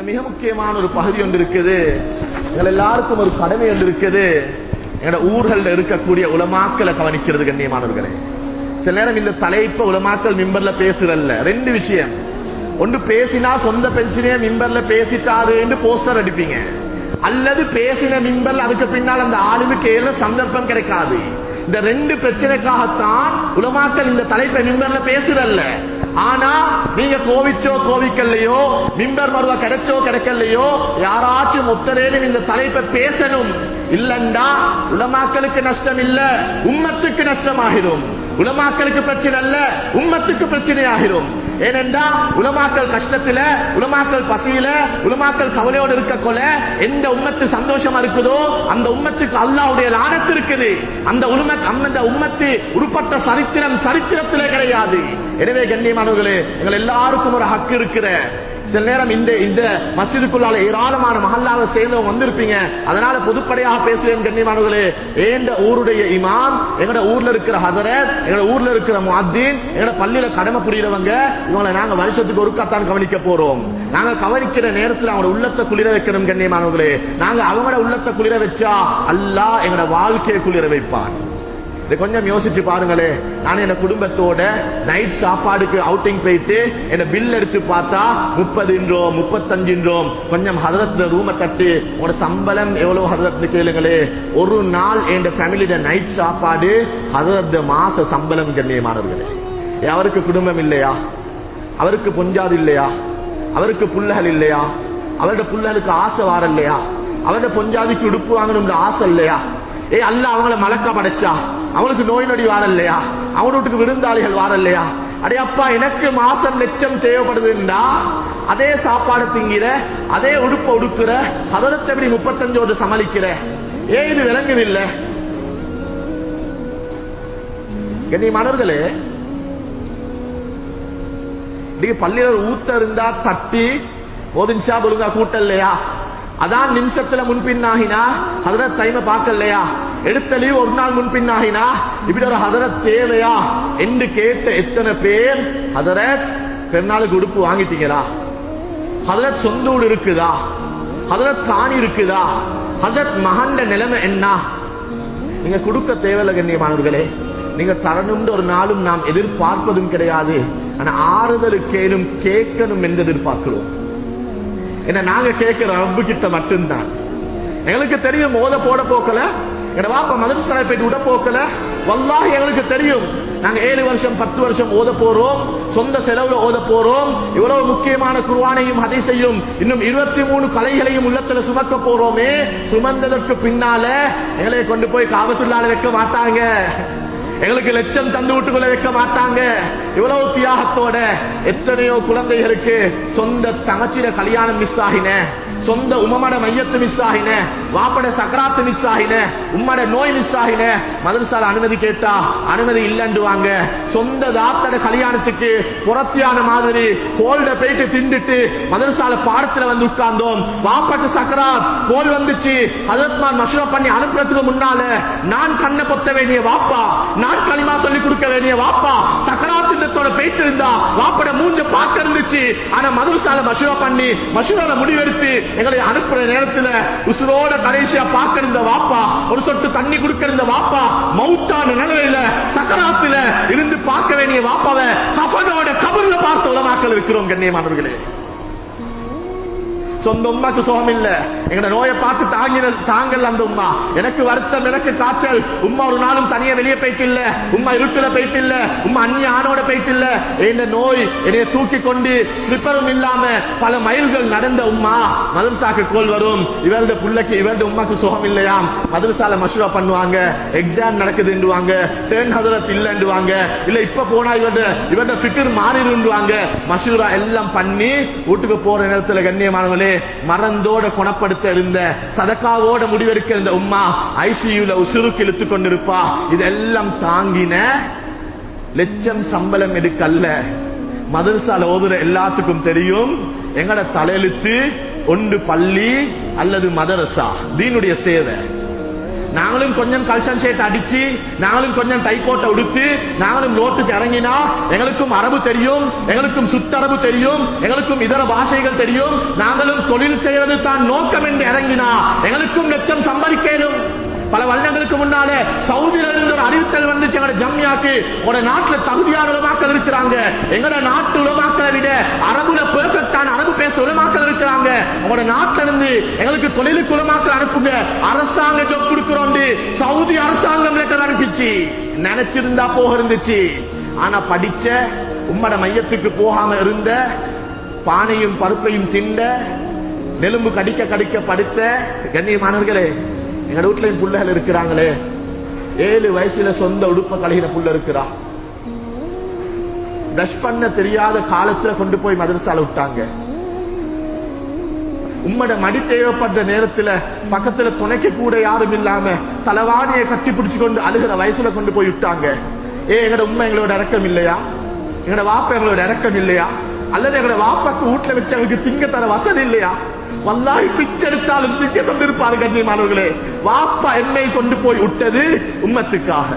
மிக முக்கியமான ஒரு பகுதி ஒன்று இருக்குது. எங்கள் எல்லாருக்கும் ஒரு கடமை ஒன்று இருக்குது. எங்களோட ஊர்கள்ல இருக்கக்கூடிய உலமாக்களை கவனிக்கிறது கண்ணியமானவர்களே. சில நேரம் இந்த தலைப்ப உலமாக்கள் மிம்பர்ல பேசுறல்ல. ரெண்டு விஷயம். ஒன்று பேசினா சொந்த பென்ஷனே மிம்பர்ல பேசிட்டாரு என்று போஸ்டர் அடிப்பீங்க. அல்லது பேசின மிம்பர்ல அதுக்கு பின்னால் அந்த ஆளுக்கு ஏற சந்தர்ப்பம் கிடைக்காது. இந்த ரெண்டு பிரச்சனைக்காகத்தான் உலமாக்கள் இந்த தலைப்பை மிம்பர்ல பேசுதல்ல ஆனா நீங்க கோவிச்சோ கோவிக்கல்லையோ மிம்பர் மருவா கிடைச்சோ கிடைக்கலையோ யாராச்சும் ஒத்தரேனும் இந்த தலைப்பை பேசணும். இல்லண்டா உலமாக்களுக்கு நஷ்டம் இல்ல உம்மத்துக்கு நஷ்டமாகிடும். உலமாக்களுக்கு பிரச்சனை அல்ல உம்மத்துக்கு பிரச்சனை ஆகிறோம் ஏனென்றா உலமாக்கள் கஷ்டத்துல உலமாக்கள் பசியில உலமாக்கள் கவலையோடு இருக்க கொல எந்த உம்மத்து சந்தோஷமா இருக்குதோ அந்த உம்மத்துக்கு அல்லாவுடைய லானத்து இருக்குது. அந்த உண்மை அந்த உம்மத்து உருப்பட்ட சரித்திரம் சரித்திரத்திலே கிடையாது. எனவே கண்ணியமானவர்களே எங்கள் எல்லாருக்கும் ஒரு ஹக்கு இருக்கிற சில நேரம் இந்த இந்த மசிதுக்குள்ளால ஏராளமான மகல்லாவை சேர்ந்தவங்க வந்திருப்பீங்க. அதனால பொதுப்படையாக பேசுவேன் கண்ணியமானவர்களே. ஏந்த ஊருடைய இமாம் எங்கட ஊர்ல இருக்கிற ஹதர எங்கட ஊர்ல இருக்கிற முஹத்தீன் எங்கட பள்ளியில கடமை புரியறவங்க இவங்களை நாங்க வருஷத்துக்கு ஒருக்காத்தான் கவனிக்க போறோம். நாங்க கவனிக்கிற நேரத்தில் அவங்களோட உள்ளத்தை குளிர வைக்கணும் கண்ணியமானவர்களே. நாங்க அவங்களோட உள்ளத்தை குளிர வச்சா அல்லாஹ் எங்கட வாழ்க்கையை குளிர வைப்பான் இதை கொஞ்சம் யோசிச்சு பாருங்களே. நான் என் குடும்பத்தோட நைட் சாப்பாடுக்கு அவுட்டிங் போயிட்டு என்ன பில் எடுத்து பார்த்தா முப்பதுன்றோம் முப்பத்தஞ்சுன்றோம் கொஞ்சம் ஹதரத்ல ரூமை கட்டி உங்களோட சம்பளம் எவ்வளவு ஹதரத்னு கேளுங்களே. ஒரு நாள் என் ஃபேமிலியோட நைட் சாப்பாடு ஹதரத் மாச சம்பளம் கண்ணியமானவர்களே. ஏ, அவருக்கு குடும்பம் இல்லையா? அவருக்கு பொஞ்சாது இல்லையா? அவருக்கு புள்ளகள் இல்லையா? அவரோட புள்ளகளுக்கு ஆசை வார இல்லையா? அவரோட பொஞ்சாதிக்கு உடுப்பு வாங்கணும்னு ஆசை இல்லையா? ஏ அல்ல அவங்கள மலக்க படைச்சா? அவனுக்கு நோய் நொடி வாரல்லையா? இல்லையா வீட்டுக்கு விருந்தாளிகள் வாரல்லையா? அடே அப்பா எனக்கு மாசம் லட்சம் தேவைப்படுதுண்டா. அதே சாப்பாடு திங்கிற அதே உடுப்ப உடுக்குற அதரத்தை எப்படி முப்பத்தஞ்சோடு சமாளிக்கிற? ஏன் இது விளங்குது இல்ல கண்ணியமானவர்களே நீங்க பள்ளியில் ஊத்த இருந்தா தட்டி ஒரு போதின்ஷா ஒழுங்கா கூட்டல்லையா? அதான் நிமிஷத்துல முன்பின்னாகினா ஹதரத் டைம பார்க்கலையா எடுத்த லீவ் ஒரு நாள் முன்பின்னாகினா இப்படி ஒரு ஹதரத் தேவையா என்று கேட்ட எத்தனை பேர் ஹதரத் பெருநாளுக்கு உடுப்பு வாங்கிட்டீங்களா? ஹதரத் சொந்த ஊடு இருக்குதா? ஹதரத் காணி இருக்குதா? ஹதரத் மகண்ட நிலைமை என்ன? நீங்க கொடுக்க தேவையில்ல கண்ணியமானவர்களே. நீங்க தரணும்னு ஒரு நாளும் நாம் எதிர்பார்ப்பதும் கிடையாது. ஆனா ஆறுதலுக்கேனும் கேட்கணும் என்று எதிர்பார்க்கிறோம். என்ன நாங்க கேட்கிற ரப்பு கிட்ட மட்டும்தான். எங்களுக்கு தெரியும் மோத போட போக்கல. எங்க வாப்பா மதரசாலை போயிட்டு விட போக்கல. வல்லாக எங்களுக்கு தெரியும். நாங்க ஏழு வருஷம் பத்து வருஷம் ஓத போறோம். சொந்த செலவுல ஓத போறோம். இவ்வளவு முக்கியமான குர்ஆனையும் ஹதீஸையும் இன்னும் இருபத்தி மூணு கலைகளையும் உள்ளத்துல சுமக்க போறோமே. சுமந்ததற்கு பின்னால எங்களை கொண்டு போய் காவத்துள்ளால வைக்க மாட்டாங்க. எங்களுக்கு லட்சம் தந்து வீட்டுக்குள்ள வைக்க மாட்டாங்க. இவ்வளவு தியாகத்தோட எத்தனையோ குழந்தைகளுக்கு சொந்த தங்கச்சிட கல்யாணம் மிஸ் ஆகின. சொந்த உமமட மையத்து மிஸ் ஆகின வாப்பட சக்கராத்து மிஸ் ஆகின உம்மட நோய் மிஸ் ஆகின மதரசால அனுமதி கேட்டா அனுமதி இல்லைன்றுவாங்க. சொந்த தாத்தட கல்யாணத்துக்கு புறத்தியான மாதிரி கோல்ட போயிட்டு திண்டுட்டு மதரசால பாடத்துல வந்து உட்கார்ந்தோம். வாப்பட்டு சக்கராத் கோல் வந்துச்சு. ஹதத்மான் மஷ்ரப் பண்ணி அனுப்புறதுக்கு முன்னால நான் கண்ணை பொத்த வேண்டிய வாப்பா நான் களிமா சொல்லி கொடுக்க வேண்டிய வாப்பா சக்கராத்திட்டத்தோட போயிட்டு இருந்தா வாப்பட மூஞ்ச பார்க்க இருந்துச்சு ஆனா மதுரசால மஷூரா பண்ணி மஷூரால முடிவெடுத்து எங்களை அனுப்புற நேரத்துல உசுரோட கடைசியா பார்க்க இருந்த வாப்பா ஒரு சொட்டு தண்ணி கொடுக்க இருந்த வாப்பா மவுத்தான நிலையில சக்கராத்துல இருந்து பார்க்க வேண்டிய வாப்பாவை கபனோட கபர்ல பார்த்த உலமாக்கள் இருக்கிறோம் கண்ணியமானவர்களே. சொந்த உமாக்கு சுகம் இல்ல. எங்க நோயை பார்த்து தாங்கின தாங்கல் அந்த உமா எனக்கு வருத்தம் எனக்கு காய்ச்சல். உமா ஒரு நாளும் தனியா வெளியே போயிட்டு இல்ல உமா இருட்டுல போயிட்டு இல்ல உமா அந்நிய ஆணோட போயிட்டு இல்ல இந்த நோய் என்னைய தூக்கி கொண்டு ஸ்லிப்பரும் இல்லாம பல மைல்கள் நடந்த உமா மதுரசாக்கு கோல் வரும். இவருடைய பிள்ளைக்கு இவருடைய உமாக்கு சுகம் இல்லையாம். மதுரசால மஷூரா பண்ணுவாங்க. எக்ஸாம் நடக்குதுன்னுவாங்க. டேன் ஹதரத் இல்லைன்றுவாங்க இல்ல இப்ப போனா இவருடைய இவருடைய ஃபிக்கர் மாறிடுவாங்க மஷூரா எல்லாம் பண்ணி வீட்டுக்கு போற நேரத்துல கண்ணியமானவங்களே மறந்தோட குணப்படுத்த இருந்த சதக்காவோட முடிவெடுக்க இருந்த உம்மா ஐசியூல உசுருக்கு இழுத்து கொண்டிருப்பா. இதெல்லாம் தாங்கின லட்சம் சம்பளம் எடுக்கல்ல. மதரசால ஓதுற எல்லாத்துக்கும் தெரியும். எங்கட தலையெழுத்து ஒன்று பள்ளி அல்லது மதரசா தீனுடைய சேவை. நாங்களும் கொஞ்சம் கல்சன் ஷேட் அடிச்சு நாங்களும் கொஞ்சம் டைகோட்டை உடுத்து நாங்களும் ரோட்டுக்கு இறங்கினா எங்களுக்கும் அரபு தெரியும் எங்களுக்கும் சுத்தரபு தெரியும் எங்களுக்கும் இதர பாஷைகள் தெரியும். நாங்களும் தொழில் செய்யறது தான் நோக்கம் என்று இறங்கினா எங்களுக்கும் லட்சம் சம்பாதிக்கணும். பல வருடங்களுக்கு முன்னால சவுதியில இருந்து ஒரு அறிவித்தல் வந்துச்சு எங்களோட ஜம்யாக்கு உங்களோட நாட்டுல தகுதியான உலமாக்கள் இருக்கிறாங்க. எங்களோட நாட்டு உலமாக்களை விட அரபுல பெர்ஃபெக்டான அரபு பேச உலமாக்கள் இருக்கிறாங்க. உங்களோட நாட்டுல இருந்து எங்களுக்கு தொழிலுக்கு உலமாக்கள் அனுப்புங்க. அரசாங்க ஜொப் கொடுக்கிறோம் சவுதி அரசாங்கம் லெட்டர் அனுப்பிச்சு. நினைச்சிருந்தா போக இருந்துச்சு. ஆனா படிச்ச உம்மட மையத்துக்கு போகாம இருந்த பானையும் பருப்பையும் திண்ட நெலும்பு கடிக்க கடிக்க படுத்த கண்ணியமானவர்களே எங்க வீட்டுல என் பிள்ளைகள் இருக்கிறாங்களே. ஏழு வயசுல சொந்த உடுப்ப கழுகின புள்ள இருக்கிறா. பிரஷ் பண்ண தெரியாத காலத்துல கொண்டு போய் மதரசால விட்டாங்க. உம்மட மடி தேவைப்படுற நேரத்துல பக்கத்துல துணைக்கு கூட யாரும் இல்லாம தலவாணியை கட்டி பிடிச்சு கொண்டு அழுகிற வயசுல கொண்டு போய் விட்டாங்க. ஏ எங்கட உண்மை எங்களோட இறக்கம் இல்லையா? எங்கட வாப்ப எங்களோட இறக்கம் இல்லையா? அல்லது எங்களோட வாப்பாக்கு வீட்டுல வச்சு எங்களுக்கு திங்க தர வசதி இல்லையா? வல்லாய் பிச்செடுத்தாலும் எடுத்தாலும் தந்திருப்பார் கண்ணியமானவர்களே வாப்பா என்னை கொண்டு போய் விட்டது உம்மத்துக்காக.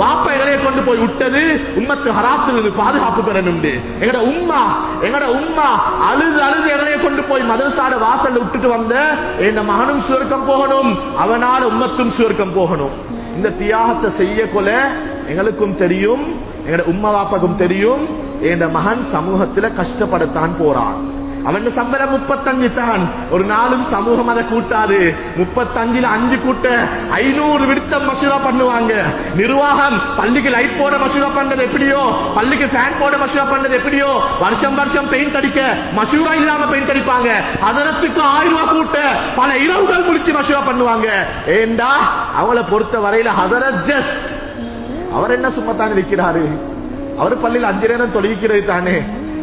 வாப்பா எங்களைய கொண்டு போய் விட்டது உம்மத்து ஹராத்திலிருந்து பாதுகாப்பு பெறணும் எங்கட உம்மா எங்கட உம்மா அழுது அழுது எங்களைய கொண்டு போய் மதரசாட வாசல்ல விட்டுட்டு வந்த என் மகனும் சுவர்க்கம் போகணும் அவனால உம்மத்தும் சுவர்க்கம் போகணும். இந்த தியாகத்தை செய்ய கொல எங்களுக்கும் தெரியும் எங்கட உம்மா வாப்பாக்கும் தெரியும் என் மகன் சமூகத்துல கஷ்டப்படத்தான் போறான். அவன் சம்பளம் முப்பத்தஞ்சு தான் ஒரு நாளும் சமூகம் அதை கூட்டாது முப்பத்தஞ்சுல அஞ்சு கூட்ட ஐநூறு விடுத்தம் மசூதா பண்ணுவாங்க நிர்வாகம் பள்ளிக்கு லைட் போட மசூதா பண்றது எப்படியோ பள்ளிக்கு ஃபேன் போட மசூதா பண்றது எப்படியோ வருஷம் வருஷம் பெயிண்ட் அடிக்க மசூரா இல்லாம பெயிண்ட் அடிப்பாங்க அதனத்துக்கு ஆயிரம் ரூபாய் கூட்ட பல இரவுகள் முடிச்சு மசூரா பண்ணுவாங்க ஏண்டா அவளை பொறுத்த வரையில ஹதரத் ஜஸ்ட் அவர் என்ன சும்மா தான் இருக்கிறாரு அவர் பள்ளியில் அஞ்சு நேரம் தொழிக்கிறது தானே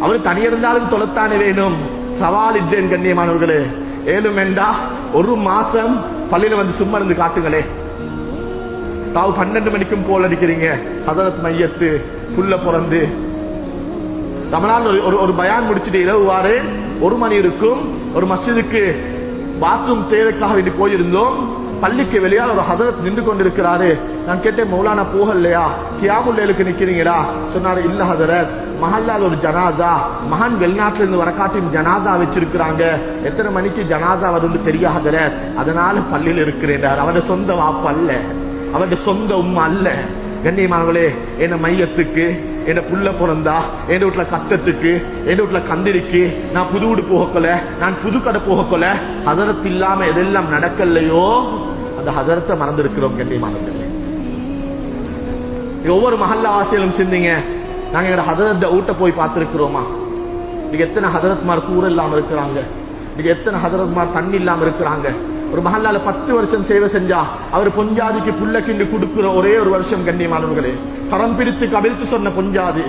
அவர் தனியிருந்தாலும் தொலைத்தானே வேணும். சவால் இன்றேன் கண்ணியமானவர்களே. ஏலும் வேண்டா ஒரு மாசம் பள்ளியில வந்து சும்மா இருந்து காட்டுங்களே. தாவு பன்னெண்டு மணிக்கும் போல் அடிக்கிறீங்க. ஹதரத் மையத்து புள்ள பிறந்து. ரமலான் ஒரு ஒரு- ஒரு பயான் முடிச்சுட்டு இரவு வாரு. ஒரு மணி இருக்கும். ஒரு மஸ்ஜிதுக்கு பாத்ரூம் தேவைக்காக வேண்டி போயிருந்தோம். பள்ளிக்கு வெளியால் ஒரு ஹதரத் நின்று கொண்டிருக்கிறாரு. நான் கேட்டேன் மௌலானா போகலையா? கியாமுல்லேலுக்கு நிக்கிறீங்களா? சொன்னாரு இல்ல ஹதரத் மஹல்லால் ஒரு ஜனாதா மகன் வெளிநாட்டுல இருந்து வரக்காட்டின் ஜனாதா வச்சிருக்கிறாங்க. எத்தனை மணிக்கு ஜனாதா வரும்னு தெரியாதல. அதனால பள்ளியில் இருக்கிறேன் அவருடைய சொந்த வாப்பு அல்ல. அவருடைய சொந்த உம்மா அல்ல. கண்ணியமானவளே என்ன மையத்துக்கு என்ன புள்ள பிறந்தா என் வீட்டுல கத்தத்துக்கு என் வீட்டுல கந்திரிக்கு நான் புது வீடு போகக்கொல நான் புது கடை போகக்கொல ஹதரத் இல்லாம எதெல்லாம் நடக்கலையோ அந்த ஹதரத்தை மறந்திருக்கிறோம் கண்ணியமானவர்களே. ஒவ்வொரு மகல்ல ஆசையிலும் சிந்திங்க நாங்க எங்க ஹதரத் ஊட்ட போய் பார்த்திருக்கிறோமா? இன்னைக்கு எத்தனை ஹதரத்மார் கூற இல்லாம இருக்கிறாங்க? இன்னைக்கு எத்தனை ஹதரத்மார் தண்ணி இல்லாம இருக்கிறாங்க? ஒரு மஹல்லால பத்து வருஷம் சேவை செஞ்சா அவர் பொஞ்சாதிக்கு புள்ள கிண்டு கொடுக்கிற ஒரே ஒரு வருஷம் கண்ணியமானவர்களே. கரம் பிடித்து கவிழ்த்து சொன்ன பொஞ்சாதி.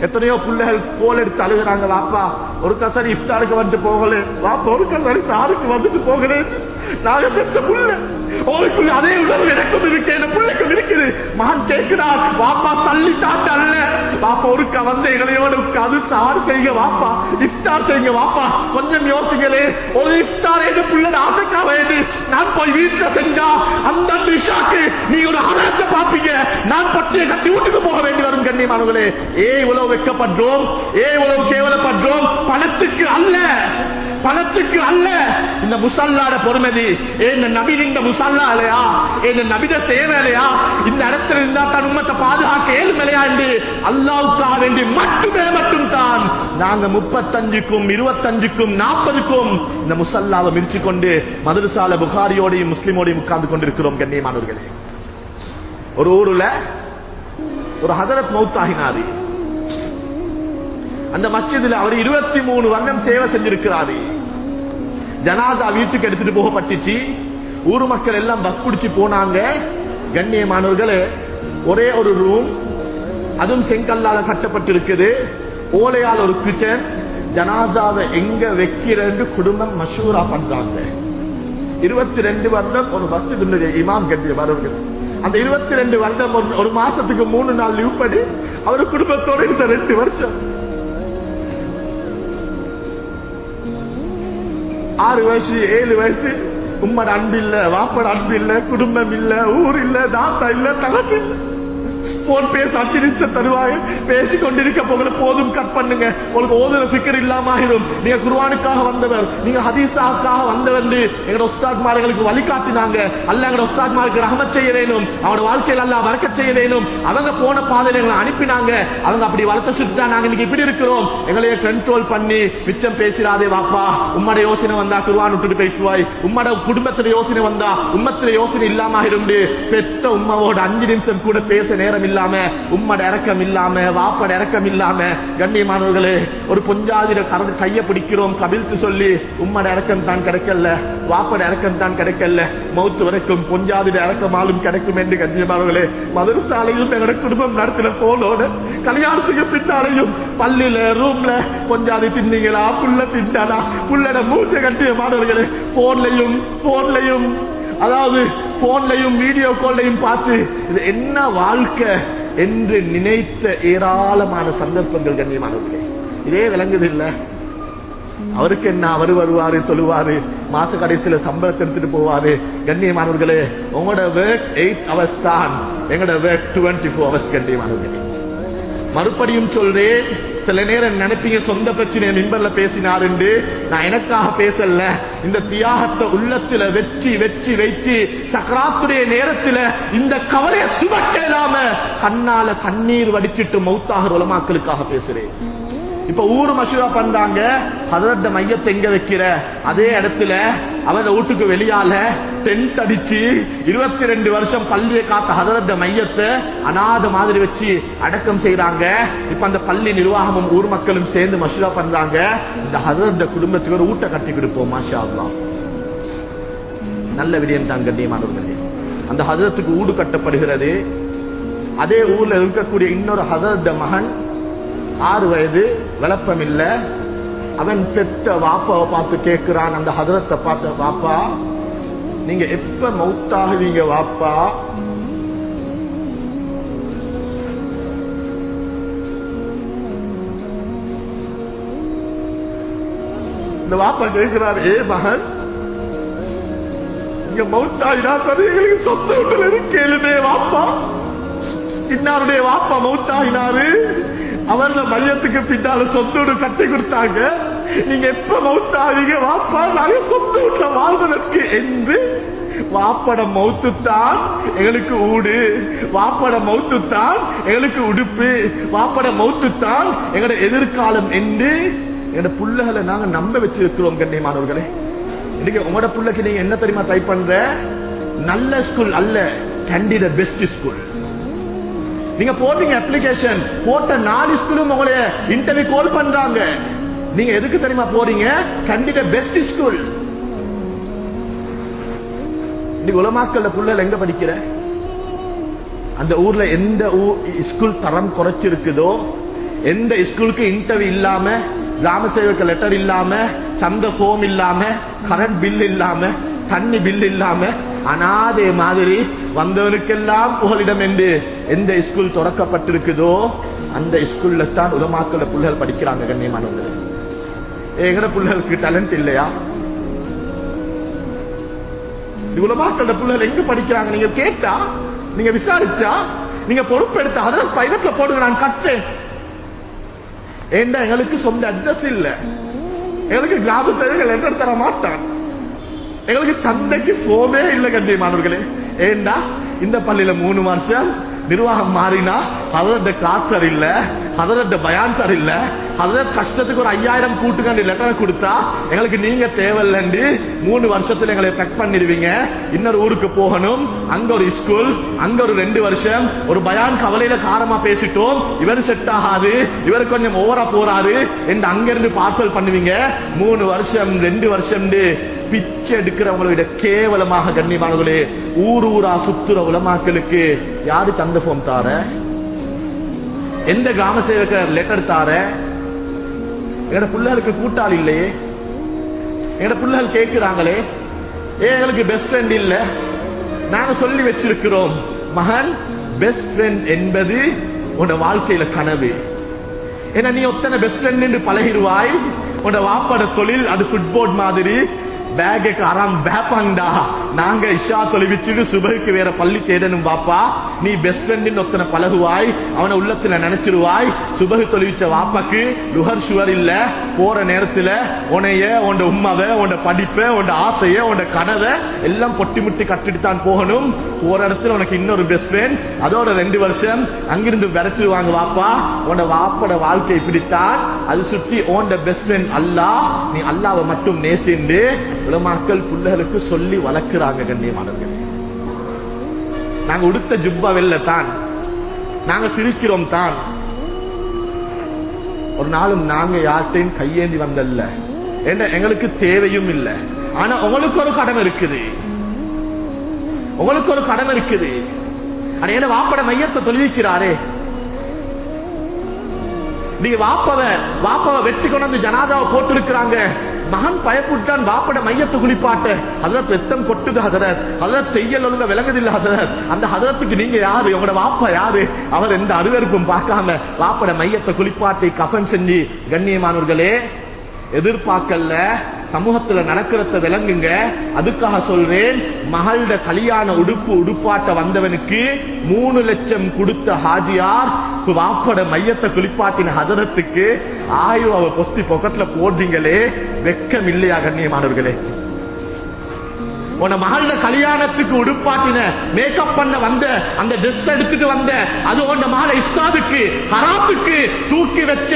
எத்தனையோ புள்ளைகள் கோல் எடுத்து அழுகிறாங்க வாப்பா ஒரு கசரி இஃப்தாருக்கு வந்துட்டு போகல. வாப்பா ஒரு கசரி சாருக்கு வந்துட்டு போகல. நாங்க பெற்ற புள்ள. அவளுக்குள்ள அதே உணர்வு எனக்கும் இருக்கு. என் பிள்ளைக்கும் இருக்குது. மகன் கேட்கிறார் வாப்பா தள்ளி தாட்ட அல்ல. பாப்பா ஒரு வந்து இளையோடு அது சார் செய்யுங்க வாப்பா. இஸ்டார் செய்யுங்க வாப்பா. கொஞ்சம் யோசிங்களே. ஒரு இஃப்தார் எங்க பிள்ளை ஆசைக்கா வேண்டு நான் போய் வீட்டுல செஞ்சா அந்த நிஷாக்கு நீ ஒரு அழகத்தை பாப்பீங்க நான் பட்டியை கட்டி வீட்டுக்கு போக வேண்டி வரும் கண்ணியமானவர்களே. ஏ இவ்வளவு வெட்கப்படுறோம் ஏ இவ்வளவு கேவலப்படுறோம் பணத்துக்கு அல்ல. பணத்துக்கு அல்ல. இந்த முசல்லாட பொறுமதி. ஏன் நபி இந்த இல்லையா ஏன் நபித சேவையா இந்த இடத்துல இருந்தா தான் உம்மத்தை பாதுகாக்க ஏழுமலையா என்று அல்லாவுக்காக வேண்டி மட்டுமே மட்டும் தான். நாங்க முப்பத்தஞ்சுக்கும் இருபத்தஞ்சுக்கும் நாற்பதுக்கும் இந்த முசல்லாவை மிரிச்சு கொண்டு மதுரசால புகாரியோடையும் முஸ்லிமோடையும் உட்கார்ந்து கொண்டிருக்கிறோம் கண்ணியமானவர்களே. ஒரு ஊருல ஒரு ஹதரத் மௌத்தாகினாரு. அந்த மஸ்ஜிதுல அவர் இருபத்தி மூணு வருடம் சேவை செஞ்சிருக்கிறாரு. ஜனாதா வீட்டுக்கு எடுத்துட்டு போகப்பட்டுச்சு. ஊர் மக்கள் எல்லாம் பஸ் பிடிச்சு போனாங்க. கண்ணியமானவர்களே ஒரே ஒரு ரூம் அதுவும் செங்கல்லால கட்டப்பட்டிருக்குது. ஓலையால் ஒரு கிச்சன். ஜனாதாவை எங்க வைக்கிறன்னு குடும்பம் மஷூரா பண்றாங்க. இருபத்தி ரெண்டு வருடம் ஒரு மஸ்ஜிதுடைய இமாம் கட்டிய வரவர்கள் அந்த இருபத்தி ரெண்டு வருடம் ஒரு- ஒரு மாசத்துக்கு மூணு நாள் லீவ் படி அவர் குடும்பத்தோட இருந்த ரெண்டு வருஷம். ஆறு வயசு ஏழு வயசு. உம்மட அன்பு இல்ல வாப்பட அன்பு இல்ல குடும்பம் இல்ல ஊர் இல்ல தாத்தா இல்ல தகப்பு இல்லை. போன் பேச அஞ்சு நிமிஷம் தருவாங்க பேசி கொண்டிருக்க போகல போதும் கட் பண்ணுங்க. உங்களுக்கு ஓதுற பிக்கர் இல்லாம ஆயிரும் நீங்க குருவானுக்காக வந்தவர் நீங்க ஹதீஸாக்காக வந்தவர் எங்க உஸ்தாத்மார்களுக்கு வழிகாட்டினாங்க. அல்ல எங்க உஸ்தாத்மாருக்கு ரஹம செய்ய வேணும். அவனோட வாழ்க்கையில் அல்ல வளர்க்க செய்ய வேணும். அவங்க போன பாதையில எங்களை அனுப்பினாங்க. அவங்க அப்படி வளர்த்த சுட்டு நாங்க இன்னைக்கு இப்படி இருக்கிறோம். எங்களைய கண்ட்ரோல் பண்ணி மிச்சம் பேசிடாதே வாப்பா. உம்மட யோசனை வந்தா குருவான் விட்டுட்டு பேசுவாய். உம்மட குடும்பத்துல யோசனை வந்தா உம்மத்துல யோசனை இல்லாம இருந்து பெத்த உம்மாவோட அஞ்சு நிமிஷம் கூட பேச நேரம் இல்லாம உம்மட இறக்கம் இல்லாம வாப்பட இறக்கம் இல்லாம கண்ணியமானவர்களே ஒரு பொஞ்சாதிர கரடு கையை பிடிக்கிறோம் கவிழ்த்து சொல்லி உம்மட இறக்கம் தான் கிடைக்கல வாப்பட இறக்கம் தான் கிடைக்கல மௌத்து வரைக்கும் பொஞ்சாதிர இறக்கமாலும் கிடைக்கும் என்று கண்ணியமானவர்களே மதரசாலையும் எங்களோட குடும்பம் நடத்தின போலோட கல்யாணத்துக்கு பின்னாலையும் பள்ளியில ரூம்ல பொஞ்சாதி தின்னீங்களா புள்ள தின்னாடா புள்ளட மூச்ச கட்டியமானவர்களே போன்லையும் போன்லையும் அதாவது போன்லையும் வீடியோ கால்லையும் பார்த்து இது என்ன வாழ்க்கை என்று நினைத்த ஏராளமான சந்தர்ப்பங்கள் கண்ணியமானவர்களே இதே விளங்குது இல்ல? அவருக்கு என்ன அவர் வருவாரு சொல்லுவாரு மாச கடைசியில சம்பளத்தை எடுத்துட்டு போவாரு. கண்ணியமானவர்களே உங்களோட வேர்ட் எயிட் ஹவர்ஸ் தான். எங்களோட வேர்ட் டுவெண்ட்டி ஃபோர் அவர்ஸ் கண்ணியமானவர்களே. மறுபடியும் சொல்றேன் சில நேரம் நினைப்பீங்க சொந்த பிரச்சனையை மின்பல்ல பேசினாருண்டு நான் எனக்காக பேசல. இந்த தியாகத்தை உள்ளத்துல வெச்சு வெச்சு வைத்து சக்கராத்துடைய நேரத்துல இந்த கவலையை சுமக்க இல்லாம கண்ணால கண்ணீர் வடிச்சிட்டு மௌத்தாக உலமாக்களுக்காக பேசுறேன். இப்ப ஊர் மசூரா பண்றாங்க. ஹதரத்த மையத்தை எங்க வைக்கிற? அதே இடத்துல அவன் வீட்டுக்கு வெளியால டென்ட் அடிச்சு இருபத்தி ரெண்டு வருஷம் பள்ளியை காத்த ஹதரத்த மையத்தை அனாத மாதிரி வச்சு அடக்கம் செய்யறாங்க இப்ப அந்த பள்ளி நிர்வாகமும் ஊர் மக்களும் சேர்ந்து மசூரா பண்றாங்க. இந்த ஹதரத்த குடும்பத்துக்கு ஒரு ஊட்ட கட்டி கொடுப்போம் மாஷா நல்ல விடயம் தான் கண்ணியமானவர்களே. அந்த ஹதரத்துக்கு ஊடு கட்டப்படுகிறது. அதே ஊர்ல இருக்கக்கூடிய இன்னொரு ஹதரத்த மகன் ஆறு வயது விளப்பம் இல்லை அவன் பெத்த வாப்பாவை பார்த்து கேட்கிறான். அந்த ஹதரத்தை பார்த்த வாப்பா நீங்க எப்ப மௌத்தாகுவீங்க வாப்பா? இந்த வாப்பா கேட்கிறார் ஏ மகன் இங்க மௌத்தாயினா சரி எங்களுக்கு சொந்த வீட்டுல இருக்கேளுமே வாப்பா. இன்னாருடைய வாப்பா மௌத்தாகினாரு அவர்ல மையத்துக்கு பின்னால சொந்த கட்டி கொடுத்தாங்க. நீங்க எப்ப மௌத்தாவீங்க வாப்பா நாங்க சொந்த வீட்டுல வாழ்வதற்கு என்று வாப்பட மௌத்து தான் எங்களுக்கு ஊடு. வாப்பட மௌத்து தான் எங்களுக்கு உடுப்பு. வாப்பட மௌத்து தான் எங்களோட எதிர்காலம் என்று எங்களோட புள்ளைகளை நாங்க நம்ப வச்சிருக்கிறோம் கண்ணியமானவர்களே. இன்னைக்கு உங்களோட புள்ளைக்கு நீங்க என்ன தெரியுமா ட்ரை பண்ற? நல்ல ஸ்கூல் அல்ல கண்டிட பெஸ்ட் ஸ்கூல் நீங்க போட்டீங்க அப்ளிகேஷன் போட்ட நாலு ஸ்கூலும் உங்களை இன்டர்வியூ கால் பண்றாங்க. நீங்க எதுக்கு தெரியுமா போறீங்க? கண்டிப்பா பெஸ்ட் ஸ்கூல் இன்னைக்கு உலமாக்கல்ல புள்ளல் எங்க படிக்கிற? அந்த ஊர்ல எந்த ஸ்கூல் தரம் குறைச்சிருக்குதோ எந்த ஸ்கூலுக்கு இன்டர்வியூ இல்லாம கிராம சேவக லெட்டர் இல்லாம சந்த ஃபோம் இல்லாம கரண்ட் பில் இல்லாம தண்ணி பில் இல்லாம அனாதை மாதிரி வந்தவனுக்கெல்லாம் புகலிடம் என்று எந்த ஸ்கூல் திறக்கப்பட்டிருக்குதோ அந்த ஸ்கூல்ல தான் உலமாக்கல பிள்ளைகள் படிக்கிறாங்க கண்ணியமானவங்க எங்கட பிள்ளைகளுக்கு டேலண்ட் இல்லையா? உலமாக்கல பிள்ளைகள் எங்க படிக்கிறாங்க? நீங்க கேட்டா நீங்க விசாரிச்சா நீங்க பொறுப்பெடுத்த அதனால் பைலட்ல போடுங்க நான் கட்டேன் ஏண்டா எங்களுக்கு சொந்த அட்ரஸ் இல்ல. எங்களுக்கு கிராம சேவைகள் லெட்டர் தர மாட்டான் எங்களுக்கு சந்தைக்கு போவே இல்லை கண்ணியமானவர்களே. ஏண்டா? இந்த பள்ளியில மூணு வருஷம் நிர்வாகம் மாறினா அதோட கிளாஸ் சார் இல்ல அதோட பயான் சார் இல்ல அதோட கஷ்டத்துக்கு ஒரு ஐயாயிரம் கூட்டுக்காண்டி லெட்டர் கொடுத்தா எங்களுக்கு நீங்க தேவையில்லண்டி. மூணு வருஷத்துல எங்களை பெக் பண்ணிடுவீங்க. இன்னொரு ஊருக்கு போகணும். அங்க ஒரு ஸ்கூல் அங்க ஒரு ரெண்டு வருஷம். ஒரு பயான் கவலையில காரமா பேசிட்டோம். இவர் செட் ஆகாது. இவர் கொஞ்சம் ஓவரா போறாரு. என்று அங்கிருந்து பார்சல் பண்ணுவீங்க. மூணு வருஷம் ரெண்டு வருஷம் பிச்சை எடுக்கிறவங்களை விட கேவலமாக கண்ணியமானவர்களே ஊர் ஊரா சுத்துற உலமாக்களுக்கு யாரு தந்த போன் தார? எந்த கிராம சேவகர் லெட்டர் தார? எங்கட பிள்ளைகளுக்கு கூட்டாளி இல்லையே? எங்கட பிள்ளைகள் கேட்கிறாங்களே? ஏ எங்களுக்கு பெஸ்ட் ஃப்ரெண்ட் இல்ல. நாங்க சொல்லி வச்சிருக்கிறோம். மகன் பெஸ்ட் ஃப்ரெண்ட் என்பது உன் வாழ்க்கையில கனவு. ஏன்னா நீ ஒத்தனை பெஸ்ட் ஃப்ரெண்ட் என்று பழகிடுவாய். உன்னோட வாப்பட தொழில் அது ஃபுட்போர்ட் மாதிரி. பேக்கு அறாம் வேப்பாங்கடா. நாங்க இஷா தொலைவிச்சுட்டு சுபகுக்கு வேற பள்ளி தேடணும் பாப்பா. நீ பெஸ்ட் ஃப்ரெண்டின் ஒத்தனை பழகுவாய் அவனை உள்ளத்துல நினைச்சிருவாய். சுபகு தொலைவிச்ச வாப்பாக்கு லுகர் சுவர் இல்ல. போற நேரத்துல உனைய உண்ட உண்மாவை உண்ட படிப்பை உண்ட ஆசைய உண்ட கனவை எல்லாம் பொட்டி முட்டி கட்டிட்டு தான் போகணும். ஒரு இடத்துல உனக்கு இன்னொரு பெஸ்ட் ஃப்ரெண்ட் அதோட ரெண்டு வருஷம் அங்கிருந்து விரட்டுவாங்க வாப்பா. உன்ட வாப்போட வாழ்க்கை இப்படித்தான். அது சுற்றி ஓண்ட பெஸ்ட் ஃப்ரெண்ட் அல்லாஹ். நீ அல்லாவை மட்டும் நேசிண்டு. உலமாக்கள் பிள்ளைகளுக்கு சொல்லி வளர்க்கிறாங்க கண்ணியமானவர்கள். நாங்க உடுத்த ஜுப்பா வெளில தான். நாங்க சிரிக்கிறோம் தான். ஒரு நாளும் நாங்க யார்கிட்டையும் கையேந்தி வந்தல்ல. என்ன எங்களுக்கு தேவையும் இல்லை. ஆனா உங்களுக்கு ஒரு கடமை இருக்குது. உங்களுக்கு ஒரு கடன் இருக்குது. அடையில வாப்பட மையத்தை தொழுவிக்கிறாரே. நீ வாப்பவ வாப்பவ வெட்டி கொண்டு ஜனாதாவை ஜனாதாவை போட்டிருக்கிறாங்க. மகன் பயப்புட்டான் வாப்பட மையத்தை குளிப்பாட்ட. ஹதரத் ரத்தம் கொட்டுது ஹதரத். ஹதரத் செய்யல் ஒழுங்க விளங்குதில்ல ஹதரத். அந்த ஹதரத்துக்கு நீங்க யாரு? உங்களோட வாப்பா யாரு? அவர் எந்த அருவருப்பும் பார்க்காம வாப்பட மையத்தை குளிப்பாட்டி கஃபன் செஞ்சு கண்ணியமானவர்களே எதிர்பார்க்கல சமூகத்துல நடக்கிறத விளங்குங்க. அதுக்காக சொல்றேன் மகள்ட கல்யாண உடுப்பு உடுப்பாட்ட வந்தவனுக்கு மூணு லட்சம் கொடுத்த ஹாஜியார் வாப்பட மையத்தை குளிப்பாட்டின ஹதரத்துக்கு ஆயு அவ பொத்தி பொக்கத்துல போடுறீங்களே. வெக்கம் இல்லையா கண்ணியமானவர்களே? உன மகள கல்யாணத்துக்கு உடுப்பாட்டின மேக்கப் பண்ண வந்த அந்த ட்ரெஸ் எடுத்துட்டு வந்த அது உன் மகள இஸ்தாதுக்கு ஹராத்துக்கு தூக்கி வச்ச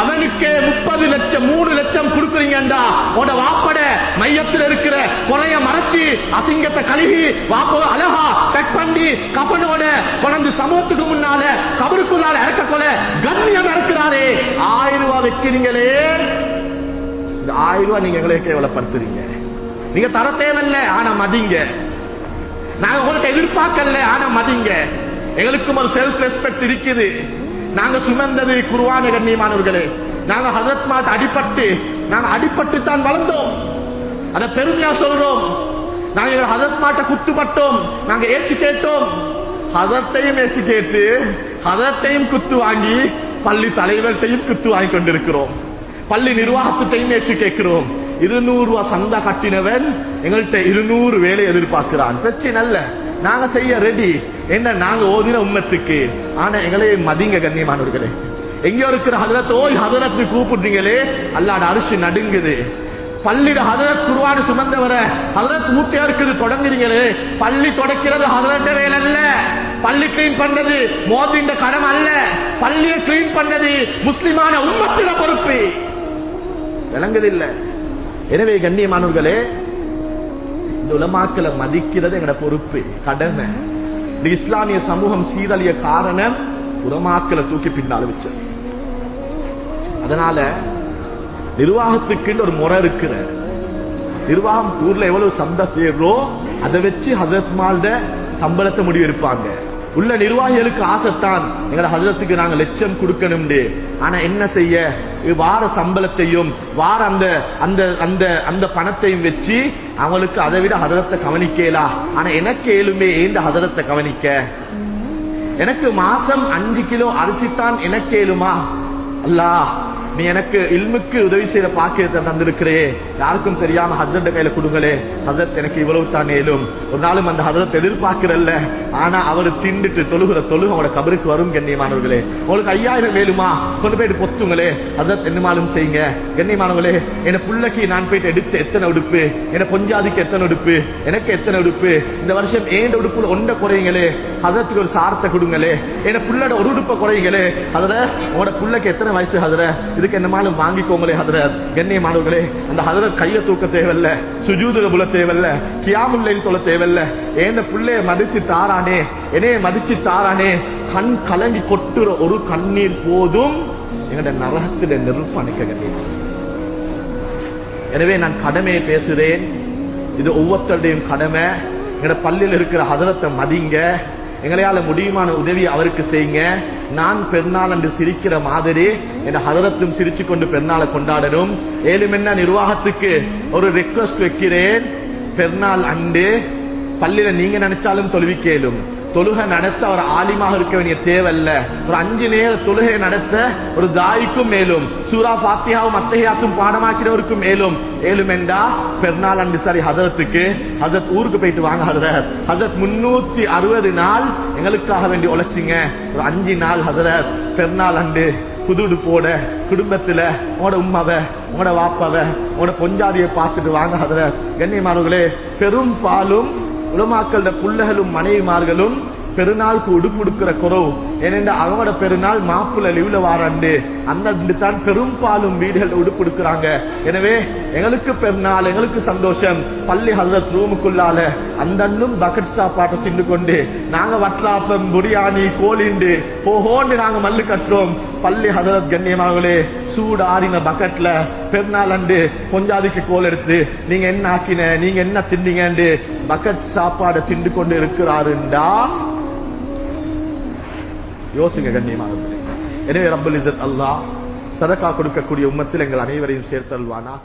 அவனுக்கே முப்பது லட்சம் மூணு லட்சம் கொடுக்குறீங்கடா உன வாப்பட மையத்தில் இருக்கிற குறைய மறைச்சி அசிங்கத்தை கழுவி வாப்ப அழகா கட் பண்ணி கபனோட கொண்டு சமூகத்துக்கு முன்னால கபருக்குள்ளால இறக்க கொலை கண்ணியம் இறக்குறாரே. ஆயிரம் ரூபாய் வைக்கிறீங்களே. இந்த ஆயிரம் ரூபாய் நீங்க எங்களை கேவலப்படுத்துறீங்க. நீங்க தர தேவையில்ல ஆனா மதிங்க. நாங்க உங்களுக்கு எதிர்பார்க்கல ஆனா மதிங்க. எங்களுக்கும் ஒரு செல்ஃப் ரெஸ்பெக்ட் இருக்குது. நாங்க சுமந்தது குருவான கண்ணியமானவர்களே. நாங்க ஹசரத் மாட் அடிபட்டு நாங்க அடிபட்டு தான் வளர்ந்தோம். அத பெருமையா சொல்றோம். நாங்க எங்க ஹசரத் மாட்ட குத்துப்பட்டோம். நாங்க ஏச்சு கேட்டோம். ஹசரத்தையும் ஏச்சு கேட்டு ஹசரத்தையும் குத்து வாங்கி பள்ளி தலைவர்கிட்டையும் குத்து வாங்கி கொண்டிருக்கிறோம். பள்ளி நிர்வாகத்தையும் ஏற்று கேட்கிறோம். இருநூறு ரூபா சந்தா கட்டினவன் எங்கள்கிட்ட இருநூறு வேலை எதிர்பார்க்கிறான். பிரச்சனை அல்ல. நாங்க செய்ய ரெடி என்ன நாங்க ஓதின உண்மத்துக்கு ஆனா எங்களே மதிங்க கண்ணியமானவர்களே. எங்கேயோ இருக்கிற ஹதரத் ஓய் ஹதரத்து கூப்பிடுறீங்களே. அல்லாட அரிசி நடுங்குது. பள்ளியில ஹதரத் குருவானு சுமந்தவர ஹதரத் மூட்டையா இருக்குது தொடங்குறீங்களே. பள்ளி தொடக்கிறது ஹதரத்த வேலை அல்ல. பள்ளி கிளீன் பண்றது மோதிண்ட கடமை அல்ல. பள்ளியை கிளீன் பண்ணது முஸ்லிமான உண்மத்தில பொறுப்பு. விளங்குதில்லை. எனவே கண்ணியமானவர்களே இந்த உலமாக்களை மதிக்கிறது எங்களோட பொறுப்பு கடமை. இந்த இஸ்லாமிய சமூகம் சீரழிய காரணம் உலமாக்களை தூக்கி பின்னால் வச்சது அதனால நிர்வாகத்துக்கு ஒரு முறை இருக்கிற நிர்வாகம் ஊர்ல எவ்வளவு சந்தை சேர்றோ அதை வச்சு ஹசரத் மால்ட சம்பளத்தை முடிவு இருப்பாங்க உள்ள நிர்வாகிகளுக்கு ஆசைத்தான். எங்களை ஹசரத்துக்கு நாங்க லட்சம் கொடுக்கணும்னு. ஆனா என்ன செய்ய? வார சம்பளத்தையும் வார அந்த அந்த அந்த அந்த பணத்தையும் வச்சு அவங்களுக்கு அதை விட ஹதரத்தை கவனிக்கலா? ஆனா எனக்கு ஏழுமே ஏந்த ஹதரத்தை கவனிக்க. எனக்கு மாசம் அஞ்சு கிலோ அரிசித்தான் எனக்கு ஏழுமா? அல்லாஹ் நீ எனக்கு இல்முக்கு உதவி செய்த பாக்கியத்தை தந்திருக்கிறே யாருக்கும் தெரியாம ஹசரத் கையில கொடுங்களே. ஹசரத் எனக்கு இவ்வளவு தான் ஏலும் ஒரு நாளும் அந்த ஹசரத் எதிர்பார்க்கிறல்ல. ஆனா அவர் திண்டுட்டு தொழுகிற தொழுகு அவட கபருக்கு வரும் கண்ணியமானவர்களே. உங்களுக்கு ஐயாயிரம் வேலுமா கொண்டு போயிட்டு பொத்துங்களே. ஹசரத் என்னமாலும் செய்யுங்க? கண்ணியமானவர்களே என் புள்ளைக்கு நான் போயிட்டு எடுத்து எத்தனை உடுப்பு? என பொஞ்சாதிக்கு எத்தனை உடுப்பு? எனக்கு எத்தனை உடுப்பு? இந்த வருஷம் ஏண்ட உடுப்புல ஒண்ட குறையுங்களே? ஹசரத்துக்கு ஒரு சாரத்தை கொடுங்களே. என புள்ளோட ஒரு உடுப்பை குறையுங்களே? ஹதர உங்களோட புள்ளைக்கு எத்தனை வயசு ஹதர இதுக்கு என்னமாலும் வாங்கிக்கோங்களே ஹதர கண்ணியமானவர்களே அந்த ஹதரத் கைய தூக்க தேவையில்ல சுஜூதுல புல தேவையில்ல கியாமுல்லையில் சொல்ல தேவையில்ல. ஏந்த புள்ளைய மதிச்சு தாரானே என்னைய மதிச்சு தாரானே கண் கலங்கி கொட்டுற ஒரு கண்ணீர் போதும் எங்கட நரகத்தில நெருப்பு அணைக்க எனவே நான் கடமையை பேசுறேன். இது ஒவ்வொருத்தருடையும் கடமை. எங்களோட பள்ளியில் இருக்கிற ஹதரத்தை மதிங்க. எங்களையால முடியுமான உதவி அவருக்கு செய்யுங்க. நான் பெருநாள் என்று சிரிக்கிற மாதிரி என் ஹதரத்தும் சிரிச்சு கொண்டு பெருநாளை கொண்டாடணும். ஏழுமென்ன நிர்வாகத்துக்கு ஒரு ரெக்வஸ்ட் வைக்கிறேன். பெருநாள் அண்டு பள்ளியில நீங்க நினைச்சாலும் தொழுவிக்கேலும் தொழுகை நடத்த ஒரு ஆலிமாக இருக்க வேண்டிய தேவையில்ல. ஒரு அஞ்சு நேர தொழுகை நடத்த ஒரு தாய்க்கும் மேலும் சூரா பாத்தியாவும் அத்தகையாத்தும் பாடமாக்கிறவருக்கும் மேலும். மேலும் என்றா பெருநாள் அண்டு சாரி ஹதரத்துக்கு ஹசரத் ஊருக்கு போயிட்டு வாங்க ஹதரத். ஹசரத் முன்னூத்தி அறுபது நாள் எங்களுக்காக வேண்டி உழைச்சிங்க. ஒரு அஞ்சு நாள் ஹதரத். பெருநாள் அண்டு புது போட குடும்பத்துல உங்களோட உம்மாவ உங்களோட வாப்பாவை உங்களோட பொஞ்சாதியை பார்த்துட்டு வாங்க ஹதரத். கண்ணியமானவர்களே பெரும்பாலும் உலமாக்களோட புள்ளகளும் மனைவிமார்களும் பெருநாளுக்கு உடுப்பு உடுக்கிற குறவு. ஏனென்ற அவங்களோட பெருநாள் மாப்புல லீவ்ல வாரண்டு. அந்த தான் பெரும்பாலும் வீடுகள் உடுப்பு உடுக்குறாங்க எனவே எங்களுக்கு பெருநாள் எங்களுக்கு சந்தோஷம். பள்ளி ஹசரத் ரூமுக்குள்ளால அந்தன்னும் பக்கெட் சாப்பாட்டை தின்னு கொண்டு நாங்க வட்லாப்பம் பிரியாணி கோழிண்டு போகோண்டு நாங்க மல்லு கட்டுறோம். பள்ளி ஹசரத் கண்ணியமாகலே சூடு ஆறின பக்கெட்ல பெருநாள் அண்டு கோல் எடுத்து நீங்க என்ன ஆக்கின? நீங்க என்ன தின்னீங்கன்னு பக்கெட் சாப்பாடை திண்டு கொண்டு இருக்கிறாருண்டா? யோசிங்க கண்ணியமாக எனவே ரப்பல் இசத் அல்லாஹ் சதக்கா கொடுக்கக்கூடிய உம்மத்தில் எங்கள் அனைவரையும் சேர்த்தல்வானாக.